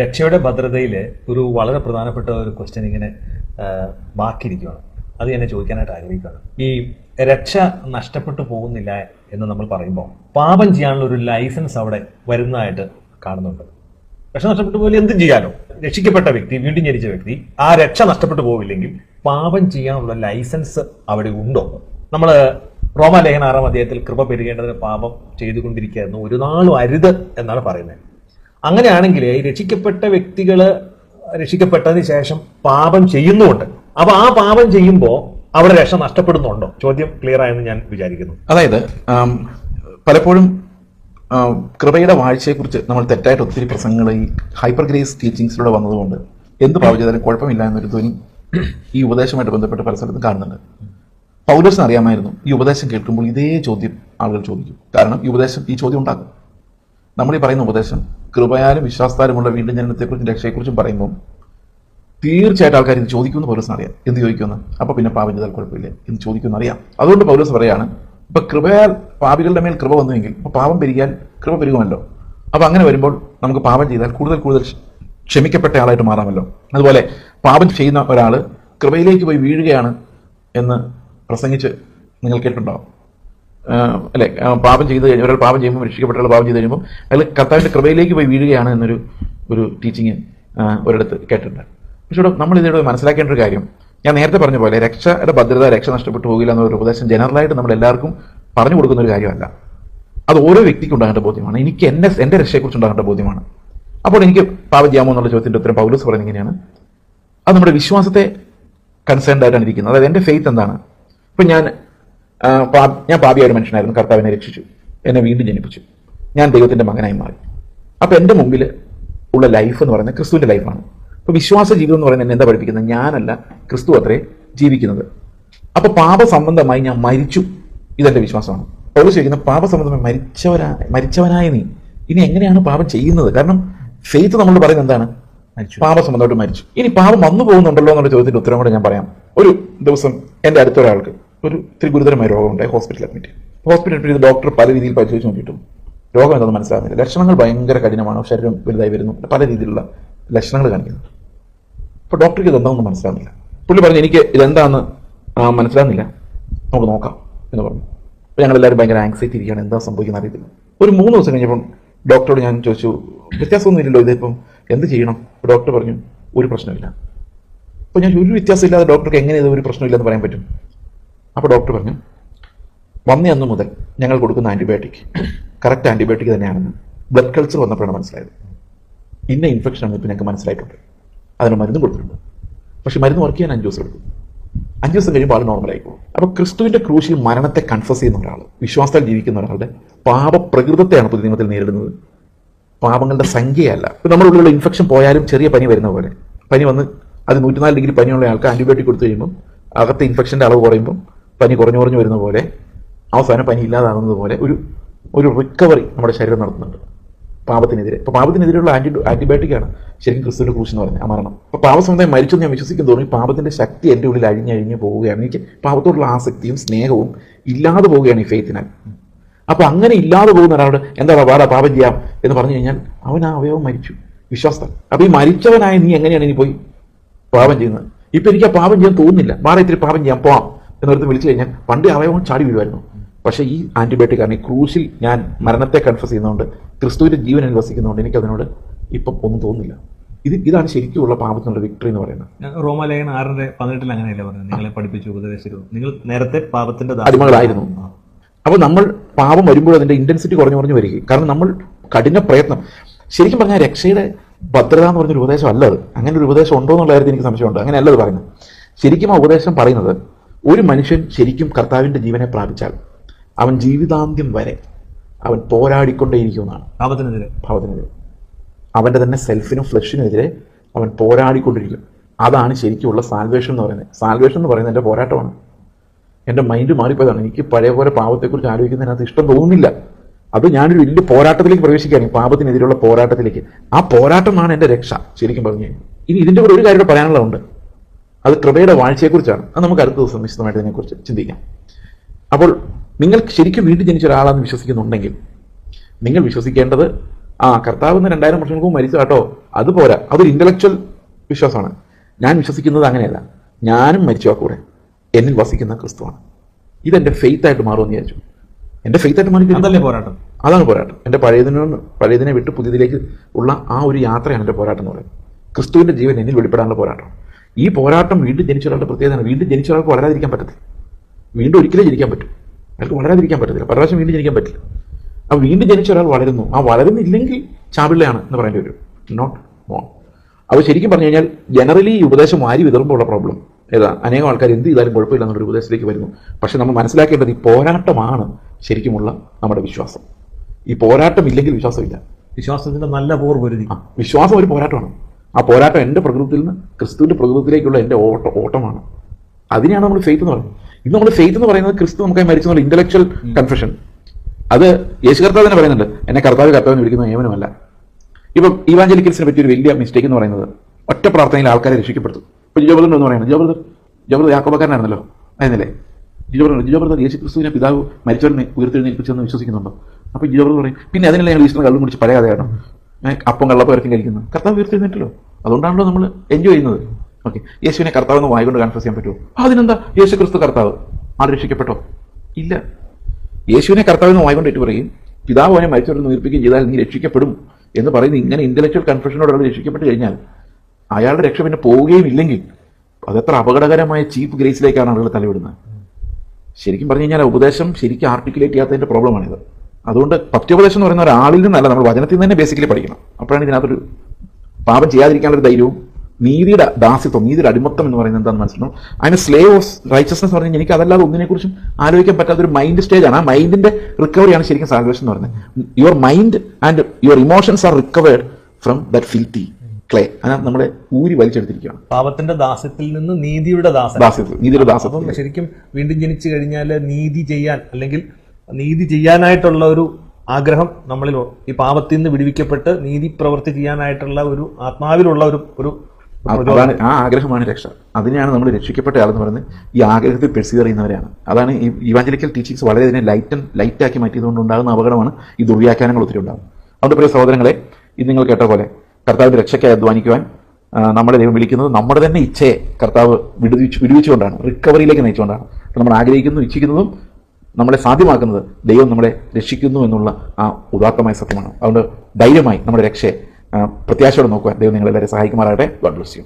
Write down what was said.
രക്ഷയുടെ ഭദ്രതയിൽ ഒരു വളരെ പ്രധാനപ്പെട്ട ഒരു ക്വസ്റ്റ്യൻ ഇങ്ങനെ ബാക്കിയിരിക്കുകയാണ് അത് എന്നെ ചോദിക്കാനായിട്ട് ആഗ്രഹിക്കുകയാണ്. ഈ രക്ഷ നഷ്ടപ്പെട്ടു പോകുന്നില്ല എന്ന് നമ്മൾ പറയുമ്പോൾ പാപം ചെയ്യാനുള്ള ഒരു ലൈസൻസ് അവിടെ വരുന്നതായിട്ട് കാണുന്നുണ്ട്. രക്ഷ നഷ്ടപ്പെട്ടു പോലെ എന്തും ചെയ്യാനോ രക്ഷിക്കപ്പെട്ട വ്യക്തി വീണ്ടും ജനിച്ച വ്യക്തി ആ രക്ഷ നഷ്ടപ്പെട്ടു പോവില്ലെങ്കിൽ പാപം ചെയ്യാനുള്ള ലൈസൻസ് അവിടെ ഉണ്ടോ? നമ്മൾ റോമാലേഖന ആറാം അധ്യായത്തിൽ കൃപ പെരുകേണ്ടതിന് പാപം ചെയ്തുകൊണ്ടിരിക്കുകയായിരുന്നു. ഒരു നാളും അരുത് എന്നാണ് പറയുന്നത്. അങ്ങനെയാണെങ്കിൽ ഈ രക്ഷിക്കപ്പെട്ട വ്യക്തികൾ രക്ഷിക്കപ്പെട്ടതിന് ശേഷം പാപം ചെയ്യുന്നുമുണ്ട്. അപ്പൊ ആ പാപം ചെയ്യുമ്പോൾ അവിടെ രക്ഷ നഷ്ടപ്പെടുന്നുണ്ടോ? ചോദ്യം ക്ലിയർ ആയെന്ന് ഞാൻ വിചാരിക്കുന്നു. അതായത് പലപ്പോഴും കൃപയുടെ വാഴ്ചയെക്കുറിച്ച് നമ്മൾ തെറ്റായിട്ട് ഒത്തിരി പ്രസംഗങ്ങൾ ഈ ഹൈപ്പർ ഗ്രേസ് ടീച്ചിങ്സിലൂടെ വന്നതുകൊണ്ട് എന്ത് പാപം ചെയ്താലും കുഴപ്പമില്ല എന്നൊരു ധ്വനി ഈ ഉപദേശമായിട്ട് ബന്ധപ്പെട്ട് പല സ്ഥലത്തും കാണുന്നുണ്ട്. പൗലോസിന് അറിയാമായിരുന്നു ഈ ഉപദേശം കേൾക്കുമ്പോൾ ഇതേ ചോദ്യം ആളുകൾ ചോദിക്കും. കാരണം ഈ ഉപദേശം ഈ ചോദ്യം ഉണ്ടാക്കും. നമ്മൾ ഈ പറയുന്ന ഉപദേശം കൃപയാലും വിശ്വാസത്താലുമുള്ള വീണ്ടും ജനനത്തെക്കുറിച്ചും രക്ഷയെക്കുറിച്ചും പറയുമ്പോൾ തീർച്ചയായിട്ടും ആൾക്കാർ ഇത് ചോദിക്കുമെന്ന് പൗലോസിന് അറിയാം. എന്ത് ചോദിക്കുമെന്ന്? അപ്പൊ പിന്നെ പാപം ചെയ്താൽ കുഴപ്പമില്ല. എന്ന് ചോദിക്കുമെന്ന് അറിയാം. അതുകൊണ്ട് പൗലോസ് പറയാണ് ഇപ്പൊ കൃപയാൽ പാപികളുടെ മേൽ കൃപ വന്നുവെങ്കിൽ ഇപ്പൊ പാപം പെരുകിയാൽ കൃപ പെരുകുമല്ലോ. അപ്പൊ അങ്ങനെ വരുമ്പോൾ നമുക്ക് പാപം ചെയ്താൽ കൂടുതൽ കൂടുതൽ ക്ഷ- ക്ഷമിക്കപ്പെട്ട ആളായിട്ട് മാറാമല്ലോ. അതുപോലെ പാപം ചെയ്യുന്ന ഒരാൾ കൃപയിലേക്ക് പോയി വീഴുകയാണ് എന്ന് പ്രസംഗിച്ച് നിങ്ങൾ കേട്ടിട്ടുണ്ടാവും. അല്ലെ പാപം ചെയ്ത് കഴിഞ്ഞ് ഒരാൾ പാപം ചെയ്യുമ്പോൾ രക്ഷിക്കപ്പെട്ട പാപം ചെയ്ത് കഴിയുമ്പോൾ അയാൾ കർത്താവിന്റെ കൃപയിലേക്ക് പോയി വീഴുകയാണ് എന്നൊരു ഒരു ടീച്ചിങ് ഒരിടത്ത് കേട്ടിട്ടുണ്ട്. പക്ഷേ ഇവിടെ നമ്മൾ ഇതിലൂടെ മനസ്സിലാക്കേണ്ട ഒരു കാര്യം. ഞാൻ നേരത്തെ പറഞ്ഞ പോലെ രക്ഷയുടെ ഭദ്രത രക്ഷ നഷ്ടപ്പെട്ടു പോകില്ല എന്നൊരു ഉപദേശം ജനറലായിട്ട് നമ്മൾ എല്ലാവർക്കും പറഞ്ഞു കൊടുക്കുന്ന ഒരു കാര്യമല്ല. അത് ഓരോ വ്യക്തിക്കും ഉണ്ടാകേണ്ട ബോധ്യമാണ്. എനിക്ക് എന്നെ എന്റെ രക്ഷയെക്കുറിച്ച് ഉണ്ടാകേണ്ട ബോധ്യമാണ്. അപ്പോൾ എനിക്ക് പാപം ചെയ്യാമോ എന്നുള്ള ചോദ്യത്തിന്റെ ഉത്തരം പൗലൂസ് പറയുന്നത് ഇങ്ങനെയാണ്. അത് നമ്മുടെ വിശ്വാസത്തെ കൺസേൺഡ് ആയിട്ടാണ് ഇരിക്കുന്നത്. അതായത് എന്റെ ഫെയ്ത്ത് എന്താണ്? ഇപ്പം ഞാൻ ഞാൻ പാപിയായ ഒരു മനുഷ്യനായിരുന്നു. കർത്താവിനെ രക്ഷിച്ചു. എന്നെ വീണ്ടും ജനിപ്പിച്ചു. ഞാൻ ദൈവത്തിന്റെ മകനായി മാറി. അപ്പൊ എന്റെ മുമ്പിൽ ഉള്ള ലൈഫ് എന്ന് പറയുന്നത് ക്രിസ്തുവിന്റെ ലൈഫാണ് അപ്പോൾ വിശ്വാസ ജീവിതം എന്ന് പറയുന്നത് എന്നെ എന്താ പഠിപ്പിക്കുന്നത്? ഞാനല്ല ക്രിസ്തു അത്രേ ജീവിക്കുന്നത്. അപ്പൊ പാപസംബന്ധമായി ഞാൻ മരിച്ചു. ഇതെന്റെ വിശ്വാസമാണ്. പൗലോസ് ചോദിക്കുന്ന പാപസംബന്ധമായി മരിച്ചവരാ മരിച്ചവനായ നീ? ഇനി എങ്ങനെയാണ് പാപം ചെയ്യുന്നത്? കാരണം ഫെയ്ത്ത് നമ്മൾ പറയുന്നത് എന്താണ്? മരിച്ചു. പാപസംബന്ധമായിട്ട് മരിച്ചു. ഇനി പാപം വന്നു പോകുന്നുണ്ടല്ലോ എന്നുള്ള ചോദ്യത്തിന്റെ ഉത്തരം കൂടെ ഞാൻ പറയാം. ഒരു ദിവസം എന്റെ അടുത്ത ഒരാൾക്ക് ഒരു ഇത്തിരി ഗുരുതരമായ രോഗമുണ്ടായി ഹോസ്പിറ്റലിൽ അഡ്മിറ്റ് ഹോസ്പിറ്റൽ അഡ്മിറ്റ് ചെയ്ത് ഡോക്ടർ പല രീതിയിൽ പരിശോധിച്ച് നോക്കിയിട്ടും രോഗം എന്താണെന്ന് മനസ്സിലാകുന്നില്ല. ലക്ഷണങ്ങൾ ഭയങ്കര കഠിനമാണ്. ശരീരം വലുതായി വരുന്നു. പല രീതിയിലുള്ള ലക്ഷണങ്ങൾ കാണിക്കുന്നു. അപ്പോൾ ഡോക്ടർക്ക് ഇതെന്താണെന്ന് മനസ്സിലാകുന്നില്ല. പുള്ളി പറഞ്ഞു എനിക്ക് ഇതെന്താണെന്ന് മനസ്സിലാകുന്നില്ല. നമുക്ക് നോക്കാം എന്ന് പറഞ്ഞു. അപ്പോൾ ഞങ്ങളെല്ലാവരും ഭയങ്കര ആങ്സൈറ്റി ഇരിക്കുകയാണ്. എന്താ സംഭവിക്കുന്ന അറിയത്തില്ല. ഒരു മൂന്ന് ദിവസം കഴിഞ്ഞപ്പം ഡോക്ടറോട് ഞാൻ ചോദിച്ചു വ്യത്യാസമൊന്നുമില്ലല്ലോ ഇതിപ്പം എന്ത് ചെയ്യണം? ഡോക്ടർ പറഞ്ഞു ഒരു പ്രശ്നമില്ല. അപ്പോൾ ഞാൻ ഒരു വ്യത്യാസമില്ലാതെ ഡോക്ടർക്ക് എങ്ങനെ ഇത് ഒരു പ്രശ്നമില്ലെന്ന് പറയാൻ പറ്റും? അപ്പോൾ ഡോക്ടർ പറഞ്ഞു വന്ന അന്ന് മുതൽ ഞങ്ങൾ കൊടുക്കുന്ന ആന്റിബയോട്ടിക് കറക്റ്റ് ആന്റിബയോട്ടിക് തന്നെയാണെന്ന് ബ്ലഡ് കൾച്ചർ വന്നപ്പോഴാണ് മനസ്സിലായത്. ഇന്ന ഇൻഫെക്ഷൻ ആണ് ഇപ്പം ഞങ്ങൾക്ക് മനസ്സിലായിട്ടുണ്ട്. അതിന് മരുന്ന് കൊടുത്തിട്ടുണ്ട്. പക്ഷേ മരുന്ന് വർക്ക് ചെയ്യാൻ അഞ്ച് ദിവസം എടുക്കും. അഞ്ച് ദിവസം കഴിയുമ്പോൾ ആൾ നോർമലായിക്കോളും അപ്പോൾ ക്രിസ്തുവിന്റെ ക്രൂശിൽ മരണത്തെ കൺഫസ് ചെയ്യുന്ന ഒരാൾ വിശ്വാസത്താൽ ജീവിക്കുന്ന ഒരാളുടെ പാപപ്രകൃതത്തെയാണ് പുതിയ നിയമത്തിൽ നേരിടുന്നത്. പാപങ്ങളുടെ സംഖ്യയല്ല. ഇപ്പോൾ നമ്മുടെ ഉള്ളിലുള്ള ഇൻഫെക്ഷൻ പോയാലും ചെറിയ പനി വരുന്ന പോലെ. പനി വന്ന് അത് നൂറ്റിനാല് ഡിഗ്രി പനിയുള്ള ആൾക്ക് ആന്റിബയോട്ടിക് കൊടുത്തു കഴിയുമ്പോൾ അകത്തെ ഇൻഫെക്ഷന്റെ അളവ് കുറയുമ്പോൾ പനി കുറഞ്ഞു കുറഞ്ഞു വരുന്ന പോലെ അവസാനം പനി ഇല്ലാതാകുന്നത് പോലെ ഒരു ഒരു റിക്കവറി നമ്മുടെ ശരീരം നടത്തുന്നുണ്ട്. പാപത്തിനെതിരെ. ഇപ്പോൾ പാപത്തിനെതിരെയുള്ള ആന്റി ആന്റിബയോട്ടിക് ആണ് ശരിക്കും ക്രിസ്തുവിന്റെ ക്രൂശ് എന്ന് പറഞ്ഞാൽ മരണം അപ്പോൾ പാപസമുദായം മരിച്ചു ഞാൻ വിശ്വസിക്കാൻ തോന്നി പാപത്തിന്റെ ശക്തി എന്റെ ഉള്ളിൽ അഴിഞ്ഞഴിഞ്ഞ് പോവുകയാണ്. എനിക്ക് പാപത്തോടുള്ള ആസക്തിയും സ്നേഹവും ഇല്ലാതെ പോവുകയാണ് ഈ ഫെയ്ത്തിനാൽ അപ്പോൾ അങ്ങനെ ഇല്ലാതെ പോകുന്ന ഒരാളോട് എന്താ വാടാ പാപം ചെയ്യാം എന്ന് പറഞ്ഞു കഴിഞ്ഞാൽ അവൻ ആ അവയവം മരിച്ചു. വിശ്വാസം അപ്പോൾ ഈ മരിച്ചവനായ നീ എങ്ങനെയാണ് ഇനി പോയി പാപം ചെയ്യുന്നത്? ഇപ്പോൾ എനിക്ക് ആ പാപം ചെയ്യാൻ തോന്നുന്നില്ല. വാടാ ഇത്തിരി പാപം ചെയ്യാം പോവാം. എന്നൊരുത്ത് വിളിച്ചു കഴിഞ്ഞാൽ പണ്ട് അവയവം ചാടി വീഴുമായിരുന്നു. പക്ഷേ ഈ ആന്റിബയോട്ടിക് കാരണം ഈ ക്രൂസിൽ ഞാൻ മരണത്തെ കൺഫസ് ചെയ്യുന്നതുകൊണ്ട് ക്രിസ്തുവിന്റെ ജീവൻ അനുവസിക്കുന്നതുകൊണ്ട് എനിക്ക് അതിനോട് ഇപ്പം ഒന്നും തോന്നുന്നില്ല. ഇത് ഇതാണ് ശരിക്കുമുള്ള പാപത്തിനുള്ള വിക്ടറി എന്ന് പറയുന്നത്. റോമാലയൻ ആറിന്റെ പതിനെട്ടിൽ അങ്ങനെയല്ല പറഞ്ഞത്? നിങ്ങളെ പഠിപ്പിച്ചു ഉപദേശിക്കുന്നു നിങ്ങൾ നേരത്തെ പാപത്തിന്റെ അടിമകളായിരുന്നു. അപ്പോൾ നമ്മൾ പാപം വരുമ്പോൾ അതിന്റെ ഇന്റൻസിറ്റി കുറഞ്ഞു കുറഞ്ഞു വരികയും കാരണം നമ്മൾ കഠിന പ്രയത്നം. ശരിക്കും പറഞ്ഞാൽ രക്ഷയുടെ ഭദ്രത എന്ന് പറഞ്ഞൊരു ഉപദേശം അല്ല അത്. അങ്ങനെ ഒരു ഉപദേശം ഉണ്ടോ എന്നുള്ള കാര്യത്തിൽ എനിക്ക് സംശയമുണ്ട്. അങ്ങനെയല്ലത് പറയുന്നത്. ശരിക്കും ആ ഉപദേശം പറയുന്നത് ഒരു മനുഷ്യൻ ശരിക്കും കർത്താവിന്റെ ജീവനെ പ്രാപിച്ചാൽ അവൻ ജീവിതാന്ത്യം വരെ അവൻ പോരാടിക്കൊണ്ടേയിരിക്കുമെന്നാണ്. ഭാവത്തിനെതിരെ ഭാവത്തിനെതിരെ അവന്റെ തന്നെ സെൽഫിനും ഫ്ലഷിനെതിരെ അവൻ പോരാടിക്കൊണ്ടിരിക്കും. അതാണ് ശരിക്കുള്ള സാൽവേഷൻ എന്ന് പറയുന്നത്. സാൽവേഷൻ എന്ന് പറയുന്നത് എന്റെ പോരാട്ടമാണ്. എന്റെ മൈൻഡ് മാറിപ്പോയതാണ്. എനിക്ക് പഴയ പോലെ പാപത്തെക്കുറിച്ച് ആലോചിക്കുന്നതിനകത്ത് ഇഷ്ടം തോന്നുന്നില്ല. അത് ഞാനൊരു വലിയ പോരാട്ടത്തിലേക്ക് പ്രവേശിക്കുകയാണ്. പാപത്തിനെതിരെയുള്ള പോരാട്ടത്തിലേക്ക്. ആ പോരാട്ടമാണ് എന്റെ രക്ഷ ശരിക്കും പറഞ്ഞു കഴിഞ്ഞാൽ. ഇനി ഇതിന്റെ കൂടെ ഒരു കാര്യം പറയാനുള്ളതുണ്ട്. അത് കൃപയുടെ വാഴ്ചയെക്കുറിച്ചാണ്. അത് നമുക്ക് അടുത്ത ദിവസം വിശദമായിട്ട് ഇതിനെക്കുറിച്ച് ചിന്തിക്കാം. അപ്പോൾ നിങ്ങൾ ശരിക്കും വീണ്ടും ജനിച്ച ഒരാളാണെന്ന് വിശ്വസിക്കുന്നുണ്ടെങ്കിൽ നിങ്ങൾ വിശ്വസിക്കേണ്ടത് ആ കർത്താവ് എന്ന് രണ്ടായിരം വർഷങ്ങൾക്ക് മുമ്പ് മരിച്ചു കേട്ടോ അത് പോരാ. അതൊരു ഇന്റലക്ച്വൽ വിശ്വാസമാണ്. ഞാൻ വിശ്വസിക്കുന്നത് അങ്ങനെയല്ല. ഞാനും മരിച്ചു ആ കൂടെ. എന്നിൽ വസിക്കുന്ന ക്രിസ്തുവാണ്. ഇതെന്റെ ഫെയ്ത്ത് ആയിട്ട് മാറുമെന്ന് വിചാരിച്ചു. എന്റെ ഫെയ്ത്ത് ആയിട്ട് മാറി അതല്ലേ പോരാട്ടം? അതാണ് പോരാട്ടം. എന്റെ പഴയതിനോട് പഴയതിനെ വിട്ട് പുതിയതിലേക്ക് ഉള്ള ആ ഒരു യാത്രയാണ് എന്റെ പോരാട്ടം എന്ന് പറയുന്നത്. ക്രിസ്തുവിന്റെ ജീവൻ എന്നിൽ വെളിപ്പെടാനുള്ള പോരാട്ടം. ഈ പോരാട്ടം വീണ്ടും ജനിച്ച ഒരാളുടെ പ്രത്യേകതയാണ്. വീണ്ടും ജനിച്ച ഒരാൾക്ക് വളരാതിരിക്കാൻ പറ്റത്തില്ല. വീണ്ടും ഒരിക്കലും ജനിക്കാൻ പറ്റും. അയാൾക്ക് വളരാതിരിക്കാൻ പറ്റത്തില്ല. പല പ്രാവശ്യം വീണ്ടും ജനിക്കാൻ പറ്റില്ല. ആ വീണ്ടും ജനിച്ച ഒരാൾ വളരുന്നു. ആ വളരുന്നില്ലെങ്കിൽ ചാപിള്ളയാണ് എന്ന് പറയേണ്ടി വരും. നോട്ട് മോൺ അപ്പോൾ ശരിക്കും പറഞ്ഞു കഴിഞ്ഞാൽ ജനറലി ഈ ഉപദേശം വാരി വിതറുമ്പോൾ ഉള്ള പ്രോബ്ലം ഏതാ? അനേകം ആൾക്കാർ എന്ത് ചെയ്താലും കുഴപ്പമില്ല എന്നൊരു ഉപദേശത്തിലേക്ക് വരുന്നു. പക്ഷേ നമ്മൾ മനസ്സിലാക്കേണ്ടത് ഈ പോരാട്ടമാണ് ശരിക്കുമുള്ള നമ്മുടെ വിശ്വാസം. ഈ പോരാട്ടം ഇല്ലെങ്കിൽ വിശ്വാസമില്ല. വിശ്വാസത്തിന്റെ നല്ല പോർ പൊരുതി. വിശ്വാസം ഒരു പോരാട്ടമാണ്. ആ പോരാട്ടം എന്റെ പ്രകൃതിയിൽ നിന്ന് ക്രിസ്തുവിന്റെ പ്രകൃതിയിലേക്കുള്ള എന്റെ ഓട്ട ഓട്ടമാണ്. അതിനെയാണ് നമ്മൾ ഫെയ്ത്ത് എന്ന് പറയുന്നത്. ഇന്ന് നമ്മൾ ഫെയ്ത്ത് എന്ന് പറയുന്നത് ക്രിസ്തു നമുക്കായി മരിച്ചു എന്നുള്ള ഇന്റലക്ച്വൽ കൺഫെഷൻ അത് യേശു കർത്താവ് തന്നെ പറയുന്നുണ്ട്. എന്നെ കർത്താവ് കർത്താവിന് വിളിക്കുന്ന നിയമനമല്ല. ഇപ്പം ഇവാഞ്ചലിക്കൽസിനെ പറ്റി ഒരു വലിയ മിസ്റ്റേക്ക് എന്ന് പറയുന്നത് ഒറ്റ പ്രാർത്ഥനയിൽ ആൾക്കാരെ രക്ഷിക്കപ്പെടുത്തും. ഇപ്പം ജിജോ ബ്രദർ എന്ന് പറയുന്നത് ജിജോ ബ്രദർ ജിജോ ബ്രദർ യാക്കോബക്കാരനായിരുന്നല്ലോ? ആയിരുന്നില്ലേ? ജിജോ ബ്രദർ ജിജോ ബ്രദർ യേശു ക്രിസ്തുവിനെ പിതാവ് മരിച്ചവരെ ഉയർത്തെഴുന്നേൽപ്പിച്ചെന്ന് വിശ്വസിക്കുന്നുണ്ടോ? അപ്പോൾ ജിജോ ബ്രദർ പറയും പിന്നെ അതിനല്ലേ ഞങ്ങൾ ഈശ്വരൻ കള്ളും കുടിച്ച് പഴയ ഏ, അപ്പം കള്ളപ്പം ഇറക്കി കഴിക്കുന്നത് കർത്താവ് ഉയർത്തിരുന്നിട്ടല്ലോ. അതുകൊണ്ടാണല്ലോ നമ്മൾ എൻജോയ് ചെയ്യുന്നത്. ഓക്കെ യേശുവിനെ കർത്താവ് എന്ന് വായിക്കൊണ്ട് കൺഫ്യൂസ് ചെയ്യാൻ പറ്റുമോ? അതിനെന്താ? യേശു ക്രിസ്തു കർത്താവ്. ആൾ രക്ഷിക്കപ്പെട്ടോ? ഇല്ല. യേശുവിനെ കർത്താവ് എന്ന് വായിക്കൊണ്ട് ഏറ്റു പറയും പിതാവ് അവനെ മരിച്ചവരെ ഉയർപ്പിക്കുകയും ചെയ്താൽ നീ രക്ഷിക്കപ്പെടും എന്ന് പറയുന്ന ഇങ്ങനെ ഇന്റലക്ച്വൽ കൺഫ്യൂഷനോട് രക്ഷിക്കപ്പെട്ട് കഴിഞ്ഞാൽ അയാളുടെ രക്ഷ പിന്നെ പോവുകയും ഇല്ലെങ്കിൽ അതെത്ര അപകടകരമായ ചീപ്പ് ഗ്രേസിലേക്കാണ് ആളുകൾ തലവിടുന്നത്. ശരിക്കും പറഞ്ഞു കഴിഞ്ഞാൽ ഉപദേശം ശരിക്കും ആർട്ടിക്കുലേറ്റ് ചെയ്യാത്തതിന്റെ പ്രോബ്ലമാണിത് അതുകൊണ്ട് പത്യോപദേശം എന്ന് പറയുന്ന ഒരാളിൽ നിന്നല്ല നമ്മൾ വചനത്തിൽ നിന്ന് തന്നെ ബേസിക്കലി പഠിക്കണം. അപ്പോഴാണ് ഇതിനകത്തൊരു പാപം ചെയ്യാതിരിക്കാനുള്ള ഒരു ധൈര്യവും നീതിയുടെ ദാസ്യത്വം നീതിയുടെ അടിമത്തം എന്ന് പറയുന്നത് എന്താണെന്ന് മനസ്സിലാവും അതിന് സ്ലേവ് ഓഫ് റൈച്ചസ്നെസ് പറഞ്ഞാൽ എനിക്ക് അതല്ലാതെ ഒന്നിനെക്കുറിച്ചും ആലോചിക്കാൻ പറ്റാത്ത ഒരു മൈൻഡ് സ്റ്റേജാണ് ആ മൈൻഡിന്റെ റിക്കവറിയാണ് ശരിക്കും സാൽവേഷൻ എന്ന് പറയുന്നത്. Your mind and your emotions are recovered from that filthy clay അതിനകത്ത് നമ്മളെ ഊരി വലിച്ചെടുത്തിരിക്കുകയാണ്. പാപത്തിന്റെ ദാസ്യത്തിൽ നിന്ന് നീതിയുടെ ദാസ്യത്തിൽ നീതിയുടെ ദാസ്യത്വം ശരിക്കും വീണ്ടും ജനിച്ചു കഴിഞ്ഞാൽ നീതി ചെയ്യാൻ അല്ലെങ്കിൽ നീതി ചെയ്യാനായിട്ടുള്ള ഒരു ആഗ്രഹം നമ്മളിൽ ഈ പാപത്തിൽ നിന്ന് വിടുവിക്കപ്പെട്ട് നീതി പ്രവൃത്തി ചെയ്യാനായിട്ടുള്ള ഒരു ആത്മാവിലുള്ള ഒരു ഒരു അതാണ് ആ ആഗ്രഹമാണ് രക്ഷ. അതിനെയാണ് നമ്മൾ രക്ഷിക്കപ്പെട്ട ആളെന്ന് പറയുന്നത്. ഈ ആഗ്രഹത്തിൽ പെർസീവ് ചെയ്യുന്നവരാണ് അതാണ് ഈ ഇവാഞ്ചലിക്കൽ ടീച്ചിങ്സ് വളരെ ഇതിനെ ലൈറ്റൻ ലൈറ്റ് ആക്കി മാറ്റിയതുകൊണ്ട് ഉണ്ടാകുന്ന അപകടമാണ് ഈ ദുർവ്യാഖ്യാനങ്ങൾ ഒത്തിരി ഉണ്ടാകും അതുകൊണ്ട് പ്രിയ സഹോദരങ്ങളെ ഇത് നിങ്ങൾ കേട്ട പോലെ കർത്താവിന്റെ രക്ഷയ്ക്കായി അധ്വാനിക്കുവാൻ നമ്മുടെ നമ്മളെ ദൈവം വിളിക്കുന്നത് നമ്മുടെ തന്നെ ഇച്ഛയെ കർത്താവ് വിടുവിച്ച് വിടുവിച്ചുകൊണ്ടാണ് റിക്കവറിയിലേക്ക് നയിച്ചുകൊണ്ടാണ്. നമ്മൾ ആഗ്രഹിക്കുന്നു ഇച്ഛിക്കുന്നതും നമ്മളെ സാധ്യമാക്കുന്നത് ദൈവം നമ്മളെ രക്ഷിക്കുന്നു എന്നുള്ള ആ ഉദാത്തമായ സത്യമാണ്. അതുകൊണ്ട് ധൈര്യമായി നമ്മുടെ രക്ഷയെ പ്രത്യാശയോടെ നോക്കുവാൻ ദൈവം നിങ്ങളെല്ലാവരെ സഹായിക്കുമാറാകട്ടെ. God bless you